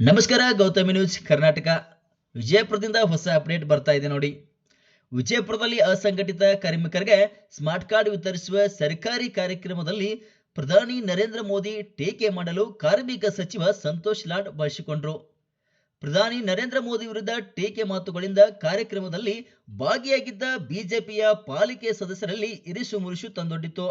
ನಮಸ್ಕಾರ, ಗೌತಮಿ ನ್ಯೂಸ್, ಕರ್ನಾಟಕ. ವಿಜಯಪುರದಿಂದ ಹೊಸ ಅಪ್ಡೇಟ್ ಬರ್ತಾ ಇದೆ ನೋಡಿ. ವಿಜಯಪುರದಲ್ಲಿ ಅಸಂಘಟಿತ ಕಾರ್ಮಿಕರಿಗೆ ಸ್ಮಾರ್ಟ್ ಕಾರ್ಡ್ ವಿತರಿಸುವ ಸರ್ಕಾರಿ ಕಾರ್ಯಕ್ರಮದಲ್ಲಿ ಪ್ರಧಾನಿ ನರೇಂದ್ರ ಮೋದಿ ಟೀಕೆ ಮಾಡಲು ಕಾರ್ಮಿಕ ಸಚಿವ ಸಂತೋಷ್ ಲಾಡ್ ಬಳಸಿಕೊಂಡರು. ಪ್ರಧಾನಿ ನರೇಂದ್ರ ಮೋದಿ ವಿರುದ್ಧ ಟೀಕೆ ಮಾತುಗಳಿಂದ ಕಾರ್ಯಕ್ರಮದಲ್ಲಿ ಭಾಗಿಯಾಗಿದ್ದ ಬಿಜೆಪಿಯ ಪಾಲಿಕೆ ಸದಸ್ಯರಲ್ಲಿ ಇರಿಸು ಮುರಿಸು ತಂದೊಡ್ಡಿತು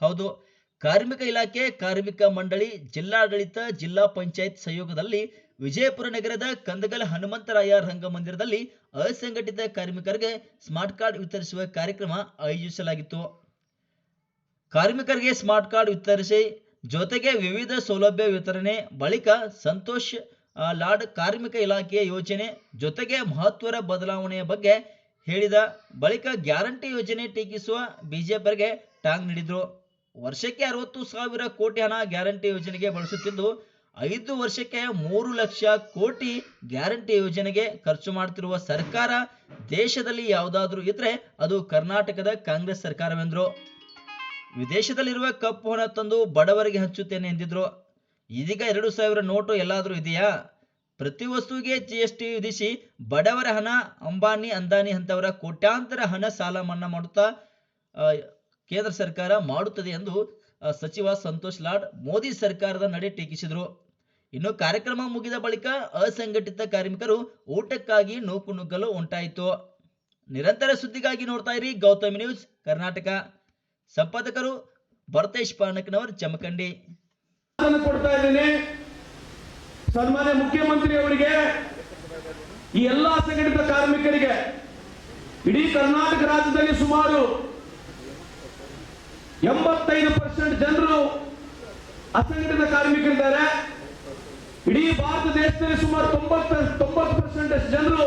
ಹೌದು ಕಾರ್ಮಿಕ ಇಲಾಖೆ, ಕಾರ್ಮಿಕ ಮಂಡಳಿ, ಜಿಲ್ಲಾಡಳಿತ, ಜಿಲ್ಲಾ ಪಂಚಾಯತ್ ಸಹಯೋಗದಲ್ಲಿ ವಿಜಯಪುರ ನಗರದ ಕಂದಗಲ್ ಹನುಮಂತರಾಯ ರಂಗಮಂದಿರದಲ್ಲಿ ಅಸಂಘಟಿತ ಕಾರ್ಮಿಕರಿಗೆ ಸ್ಮಾರ್ಟ್ ಕಾರ್ಡ್ ವಿತರಿಸುವ ಕಾರ್ಯಕ್ರಮ ಆಯೋಜಿಸಲಾಗಿತ್ತು. ಕಾರ್ಮಿಕರಿಗೆ ಸ್ಮಾರ್ಟ್ ಕಾರ್ಡ್ ವಿತರಿಸಿ ಜೊತೆಗೆ ವಿವಿಧ ಸೌಲಭ್ಯ ವಿತರಣೆ, ಬಳಿಕ ಸಂತೋಷ್ ಲಾಡ್ ಕಾರ್ಮಿಕ ಇಲಾಖೆಯ ಯೋಜನೆ ಜೊತೆಗೆ ಮಹತ್ವದ ಬದಲಾವಣೆಯ ಬಗ್ಗೆ ಹೇಳಿದ ಬಳಿಕ ಗ್ಯಾರಂಟಿ ಯೋಜನೆ ಟೀಕಿಸುವ ಬಿಜೆಪಿಯರಿಗೆ ಟಾಂಗ್ ನೀಡಿದ್ರು. ವರ್ಷಕ್ಕೆ ಅರವತ್ತು ಸಾವಿರ ಕೋಟಿ ಹಣ ಗ್ಯಾರಂಟಿ ಯೋಜನೆಗೆ ಬಳಸುತ್ತಿದ್ದು, ಐದು ವರ್ಷಕ್ಕೆ ಮೂರು ಲಕ್ಷ ಕೋಟಿ ಗ್ಯಾರಂಟಿ ಯೋಜನೆಗೆ ಖರ್ಚು ಮಾಡುತ್ತಿರುವ ಸರ್ಕಾರ ದೇಶದಲ್ಲಿ ಯಾವುದಾದ್ರೂ ಇದ್ರೆ ಅದು ಕರ್ನಾಟಕದ ಕಾಂಗ್ರೆಸ್ ಸರ್ಕಾರವೆಂದ್ರು. ವಿದೇಶದಲ್ಲಿರುವ ಕಪ್ಪು ಹಣ ತಂದು ಬಡವರಿಗೆ ಹಂಚುತ್ತೇನೆ ಎಂದಿದ್ರು. ಇದೀಗ ಎರಡು ಸಾವಿರ ನೋಟು ಎಲ್ಲಾದರೂ ಇದೆಯಾ? ಪ್ರತಿ ವಸ್ತುವಿಗೆ ಜಿ ಟಿ ವಿಧಿಸಿ ಬಡವರ ಹಣ ಅಂಬಾನಿ ಅಂದಾನಿ ಅಂತವರ ಕೋಟ್ಯಾಂತರ ಹಣ ಸಾಲ ಮನ್ನಾ ಮಾಡುತ್ತಾ ಕೇಂದ್ರ ಸರ್ಕಾರ ಮಾಡುತ್ತದೆ ಎಂದು ಸಚಿವ ಸಂತೋಷ್ ಲಾಡ್ ಮೋದಿ ಸರ್ಕಾರದ ನಡೆ ಟೀಕಿಸಿದರು. ಇನ್ನು ಕಾರ್ಯಕ್ರಮ ಮುಗಿದ ಬಳಿಕ ಅಸಂಘಟಿತ ಕಾರ್ಮಿಕರು ಊಟಕ್ಕಾಗಿ ನೂಕು ನುಗ್ಗಲು ಉಂಟಾಯಿತು. ನಿರಂತರ ಸುದ್ದಿಗಾಗಿ ನೋಡ್ತಾ ಇರಿ ಗೌತಮಿ ನ್ಯೂಸ್ ಕರ್ನಾಟಕ. ಸಂಪಾದಕರು ಭರತೇಶ್ ಪಾನಕ್ನವರ್ ಚಮಕಂಡಿ ಕೊಡ್ತಾ ಸನ್ಮಾನ್ಯ ಮುಖ್ಯಮಂತ್ರಿ ಅವರಿಗೆ, ಈ ಎಲ್ಲಾ ಸಂಘಟಿತ ಕಾರ್ಮಿಕರಿಗೆ, ಇಡೀ ಕರ್ನಾಟಕ ರಾಜ್ಯದಲ್ಲಿ ಸುಮಾರು ಎಂಬತ್ತೈದು ಪರ್ಸೆಂಟ್ ಜನರು ಅಸಂಘಟಿತ ಕಾರ್ಮಿಕರಿದ್ದಾರೆ. ಇಡೀ ಭಾರತ ದೇಶದಲ್ಲಿ ಸುಮಾರು ತೊಂಬತ್ತು ತೊಂಬತ್ತು ಪರ್ಸೆಂಟ್ ಜನರು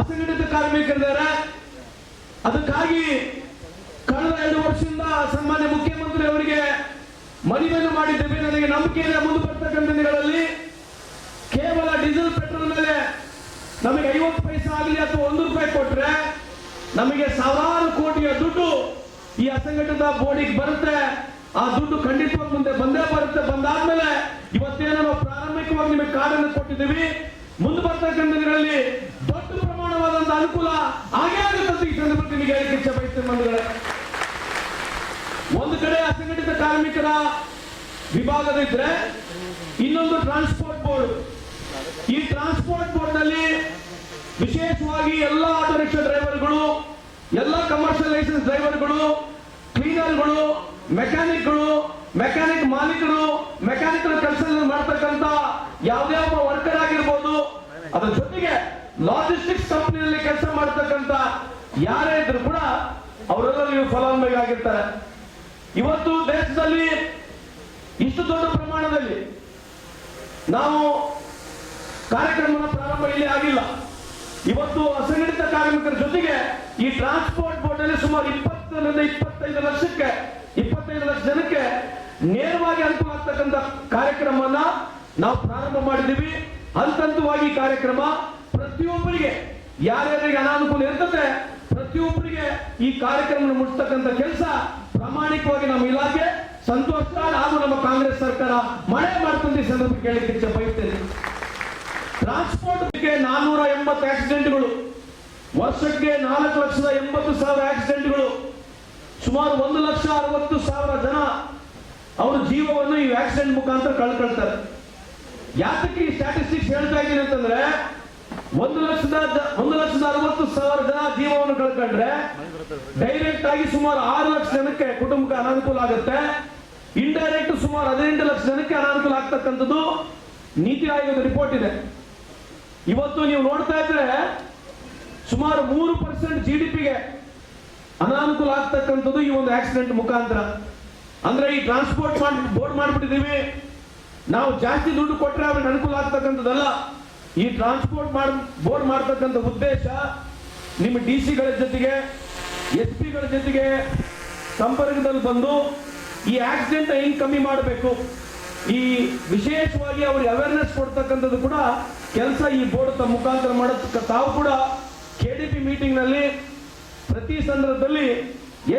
ಅಸಂಘಟಿತ ಕಾರ್ಮಿಕರಿದ್ದಾರೆ. ಅದಕ್ಕಾಗಿ ಕಳೆದ ಎರಡು ವರ್ಷದಿಂದ ಸನ್ಮಾನ್ಯ ಮುಖ್ಯಮಂತ್ರಿ ಅವರಿಗೆ ಮನವಿಯನ್ನು ಮಾಡಿದ್ದೇವೆ. ನನಗೆ ನಂಬಿಕೆ ಇದೆ ಮುಂದೆ ಬರ್ತಕ್ಕಂಥ ದಿನಗಳಲ್ಲಿ. ಕೇವಲ ಡೀಸೆಲ್, ಪೆಟ್ರೋಲ್ ಮೇಲೆ ನಮಗೆ ಐವತ್ತು ಪೈಸೆ ಆಗಲಿ ಅಥವಾ ಒಂದು ರೂಪಾಯಿ ಕೊಟ್ರೆ ನಮಗೆ ಸಾವಿರಾರು ಕೋಟಿಯ ದುಡ್ಡು ಈ ಅಸಂಘಟಿತ ಬೋರ್ಡಿಗೆ ಬರುತ್ತೆ, ಆ ದುಡ್ಡು ಖಂಡಿತವಾಗಿ ಮುಂದೆ ಬಂದೇ ಬರುತ್ತೆ. ಬಂದಾದ್ಮೇಲೆ ಇವತ್ತೇನೋ ನಾವು ಪ್ರಾರಂಭಿಕವಾಗಿ ನಿಮಗೆ ಕಾರ್ಯ ಕೊಟ್ಟಿದ್ದೀವಿ. ಮುಂದೆ ಬರ್ತಕ್ಕಂಥ ದಿನಗಳಲ್ಲಿ ದೊಡ್ಡ ಪ್ರಮಾಣವಾದಂತಹ ಅನುಕೂಲ ಹಾಗೆ ಆಗುತ್ತೆ ಈ ಸಂದರ್ಭದಲ್ಲಿ ನಿಮಗೆ ಹೇಳಿಕೆ ಇಚ್ಛೆ ಬಯಸ್ತೇನೆ ಬಂಧುಗಳೇ. ಒಂದು ಕಡೆ ಅಸಂಘಟಿತ ಕಾರ್ಮಿಕರ ವಿಭಾಗದಿದ್ರೆ ಇನ್ನೊಂದು ಟ್ರಾನ್ಸ್ಪೋರ್ಟ್ ಬೋರ್ಡ್. ಈ ಟ್ರಾನ್ಸ್ಪೋರ್ಟ್ ಬೋರ್ಡ್ನಲ್ಲಿ ವಿಶೇಷವಾಗಿ ಎಲ್ಲ ಆಟೋ ರಿಕ್ಷಾ ಡ್ರೈವರ್ಗಳು ಎಲ್ಲ ಕಮರ್ಷಿಯಲ್ ಲೈಸೆನ್ಸ್ ಡ್ರೈವರ್ಗಳು ಕ್ಲೀನರ್ಗಳು ಮೆಕ್ಯಾನಿಕ್ಗಳು ಮೆಕ್ಯಾನಿಕ್ ಮಾಲೀಕರು ಮೆಕ್ಯಾನಿಕ್ ಕೆಲಸ ಮಾಡ್ತಕ್ಕಂತ ಯಾವುದೇ ಒಬ್ಬ ವರ್ಕರ್ ಆಗಿರ್ಬೋದು, ಅದ್ರ ಜೊತೆಗೆ ಲಾಜಿಸ್ಟಿಕ್ಸ್ ಕಂಪನಿಯಲ್ಲಿ ಕೆಲಸ ಮಾಡ್ತಕ್ಕಂತ ಯಾರೇ ಇದ್ರು ಕೂಡ ಅವರೆಲ್ಲರೂ ಫಲಾನುಭವಿ ಆಗಿರ್ತಾರೆ. ಇವತ್ತು ದೇಶದಲ್ಲಿ ಇಷ್ಟು ದೊಡ್ಡ ಪ್ರಮಾಣದಲ್ಲಿ ನಾವು ಕಾರ್ಯಕ್ರಮದ ಪ್ರಾರಂಭ ಇಲ್ಲಿ ಆಗಿಲ್ಲ. ಇವತ್ತು ಅಸಂಘಟಿತ ಕಾರ್ಮಿಕರ ಜೊತೆಗೆ ಈ ಟ್ರಾನ್ಸ್ಪೋರ್ಟ್ ಬೋರ್ಡ್ ಅಲ್ಲಿ ಸುಮಾರು ಇಪ್ಪತ್ತರಿಂದ ಇಪ್ಪತ್ತೈದು ಲಕ್ಷಕ್ಕೆ, ಇಪ್ಪತ್ತೈದು ಲಕ್ಷ ಜನಕ್ಕೆ ನೇರವಾಗಿ ಅನುಕೂಲ ಆಗ್ತಕ್ಕಂಥ ಕಾರ್ಯಕ್ರಮವನ್ನ ನಾವು ಪ್ರಾರಂಭ ಮಾಡಿದ್ದೀವಿ. ಹಂತ ಹಂತವಾಗಿ ಕಾರ್ಯಕ್ರಮ ಪ್ರತಿಯೊಬ್ಬರಿಗೆ, ಯಾರ್ಯಾರಿಗೆ ಅನಾನುಕೂಲ ಇರ್ತದೆ, ಪ್ರತಿಯೊಬ್ಬರಿಗೆ ಈ ಕಾರ್ಯಕ್ರಮ ಮುಟ್ತಕ್ಕಂಥ ಕೆಲಸ ಪ್ರಾಮಾಣಿಕವಾಗಿ ನಮ್ಮ ಇಲಾಖೆ, ಸಂತೋಷ ಹಾಗೂ ನಮ್ಮ ಕಾಂಗ್ರೆಸ್ ಸರ್ಕಾರ ಮಳೆ ಮಾಡ್ತಂತ ಸಂದರ್ಭ ಕೇಳಲಿಕ್ಕೆ ಬಯಸ್ತೇನೆ ಬಯಸ್ತೇನೆ ಟ್ರಾನ್ಸ್ಪೋರ್ಟ್ಗೆ ನಾನ್ನೂರ ಎಂಬತ್ತು ಆಕ್ಸಿಡೆಂಟ್ಗಳು. ವರ್ಷಕ್ಕೆ ನಾಲ್ಕು ಲಕ್ಷದ ಎಂಬತ್ತು ಸಾವಿರ ಆಕ್ಸಿಡೆಂಟ್ಗಳು. ಸುಮಾರು ಒಂದು ಲಕ್ಷ ಅರವತ್ತು ಸಾವಿರ ಜನ ಅವರ ಜೀವವನ್ನು ಈ ಆಕ್ಸಿಡೆಂಟ್ ಮುಖಾಂತರ ಕಳ್ಕೊಳ್ತಾರೆ. ಯಾತಕ್ಕೆ ಈ ಸ್ಟ್ಯಾಟಿಸ್ಟಿಕ್ಸ್ ಹೇಳ್ತಾ ಇದ್ದೀನಿ ಅಂತಂದ್ರೆ, ಒಂದು ಲಕ್ಷದ ಒಂದು ಲಕ್ಷದ ಅರವತ್ತು ಸಾವಿರ ಜನ ಜೀವವನ್ನು ಕಳ್ಕೊಂಡ್ರೆ ಡೈರೆಕ್ಟ್ ಆಗಿ ಸುಮಾರು ಆರು ಲಕ್ಷ ಜನಕ್ಕೆ ಕುಟುಂಬಕ್ಕೆ ಅನಾನುಕೂಲ ಆಗುತ್ತೆ. ಇಂಡೈರೆಕ್ಟ್ ಸುಮಾರು ಹದಿನೆಂಟು ಲಕ್ಷ ಜನಕ್ಕೆ ಅನಾನುಕೂಲ ಆಗ್ತಕ್ಕಂಥದ್ದು ನೀತಿ ಆಯೋಗದ ರಿಪೋರ್ಟ್ ಇದೆ. ಇವತ್ತು ನೀವು ನೋಡ್ತಾ ಇದ್ರೆ ಸುಮಾರು ಮೂರು ಪರ್ಸೆಂಟ್ ಜಿ ಡಿ ಪಿಗೆ ಅನಾನುಕೂಲ ಆಗ್ತಕ್ಕಂಥದ್ದು ಈ ಒಂದು ಆಕ್ಸಿಡೆಂಟ್ ಮುಖಾಂತರ. ಅಂದ್ರೆ ಈ ಟ್ರಾನ್ಸ್ಪೋರ್ಟ್ ಮಾಡಿ ಬೋರ್ಡ್ ಮಾಡ್ಬಿಟ್ಟಿದೀವಿ ನಾವು ಜಾಸ್ತಿ ದುಡ್ಡು ಕೊಟ್ಟರೆ ಅವ್ರಿಗೆ ಅನುಕೂಲ ಆಗ್ತಕ್ಕಂಥದ್ದಲ್ಲ. ಈ ಟ್ರಾನ್ಸ್ಪೋರ್ಟ್ ಮಾಡ್ ಬೋರ್ಡ್ ಮಾಡ್ತಕ್ಕಂಥ ಉದ್ದೇಶ ನಿಮ್ಮ ಡಿ ಸಿಗಳ ಜೊತೆಗೆ ಎಸ್ ಪಿಗಳ ಜೊತೆಗೆ ಸಂಪರ್ಕದಲ್ಲಿ ಬಂದು ಈ ಆಕ್ಸಿಡೆಂಟ್ ಹೆಂಗೆ ಕಮ್ಮಿ ಮಾಡಬೇಕು? ಈ ವಿಶೇಷವಾಗಿ ಅವ್ರಿಗೆ ಅವೇರ್ನೆಸ್ ಕೊಡ್ತಕ್ಕಂಥದ್ದು ಕೂಡ ಕೆಲಸ ಈ ಬೋರ್ಡ್ ತಮ್ಮ ಮುಖಾಂತರ ಮಾಡೋದಕ್ಕೆ ತಾವು ಕೂಡ ಕೆ ಡಿ ಪಿ ಮೀಟಿಂಗ್ನಲ್ಲಿ ಪ್ರತಿ ಸಂದರ್ಭದಲ್ಲಿ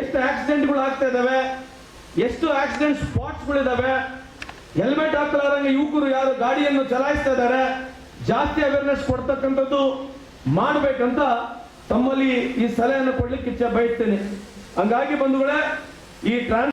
ಎಷ್ಟು ಆಕ್ಸಿಡೆಂಟ್ಗಳು ಆಗ್ತಾ ಇದಾವೆ, ಎಷ್ಟು ಆಕ್ಸಿಡೆಂಟ್ ಸ್ಪಾಟ್ಸ್ಗಳಿದ್ದಾವೆ ಹೆಲ್ಮೆಟ್ ಹಾಕಲಾರಂಗೆ ಯುವಕರು ಯಾರು ಗಾಡಿಯನ್ನು ಚಲಾಯಿಸ್ತಾ ಇದ್ದಾರೆ, ಜಾಸ್ತಿ ಅವೇರ್ನೆಸ್ ಕೊಡ್ತಕ್ಕಂಥದ್ದು ಮಾಡಬೇಕಂತ ತಮ್ಮಲ್ಲಿ ಈ ಸಲಹೆಯನ್ನು ಕೊಡ್ಲಿಕ್ಕೆ ಇಚ್ಛೆ ಬಯಸ್ತೇನೆ. ಹಂಗಾಗಿ ಬಂಧುಗಳೇ, ಈ ಟ್ರಾನ್ಸ್